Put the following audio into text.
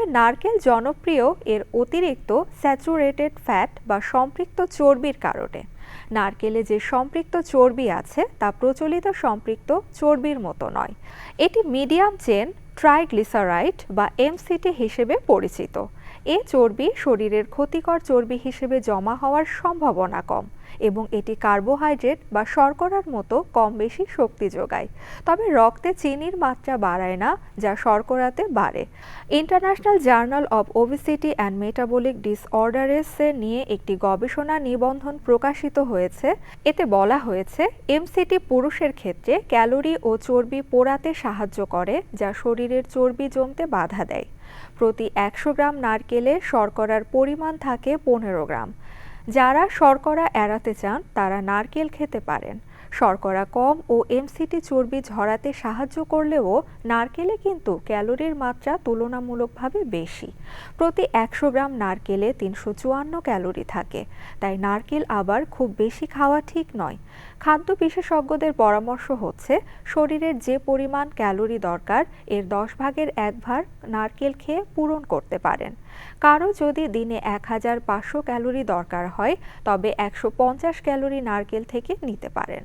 তবে নারকেল জনপ্রিয় এর অতিরিক্ত স্যাচুরেটেড ফ্যাট বা সম্পৃক্ত চর্বির কারণে। নারকেলে যে সম্পৃক্ত চর্বি আছে, তা প্রচলিত সম্পৃক্ত চর্বির মতো নয়। এটি মিডিয়াম চেন, ট্রাইগ্লিসারাইড বা এমসিটি হিসেবে পরিচিত। এ চর্বি শরীরের ক্ষতিকর চর্বি হিসেবে জমা হওয়ার সম্ভাবনা কম। এবং এটি কার্বোহাইড্রেট বা শর্করার মতো কম বেশি শক্তি যোগায়। তবে রক্তে চিনির মাত্রা বাড়ায় না, যা শর্করাতে বাড়ে। International journal of obesity and metabolic ডিসঅর্ডারেসে নিয়ে একটি গবেষণা নিবন্ধন প্রকাশিত হয়েছে। এতে বলা হয়েছে, এমসিটি পুরুষের ক্ষেত্রে ক্যালোরি ও চর্বি পোড়াতে সাহায্য করে, যা শরীরের চর্বি জমতে বাধা দেয়। প্রতি একশো গ্রাম নারকেলে শর্করার পরিমাণ থাকে পনেরো গ্রাম। যারা শর্করা এড়াতে চান তারা নারকেল খেতে পারেন। শর্করা কম ও এমসিটি চর্বি ঝরাতে সাহায্য করলেও নারকেলে কিন্তু ক্যালোরির মাত্রা তুলনামূলকভাবে বেশি। প্রতি একশো গ্রাম নারকেলে তিনশো চুয়ান্ন ক্যালোরি থাকে। তাই নারকেল আবার খুব বেশি খাওয়া ঠিক নয়। খাদ্য বিশেষজ্ঞদের পরামর্শ হচ্ছে, শরীরের যে পরিমাণ ক্যালোরি দরকার, এর দশ ভাগের এক ভাগ নারকেল খেয়ে পূরণ করতে পারেন। কারও যদি দিনে এক হাজার পাঁচশো ক্যালোরি দরকার হয়, তবে একশো পঞ্চাশ ক্যালোরি নারকেল থেকে নিতে পারেন।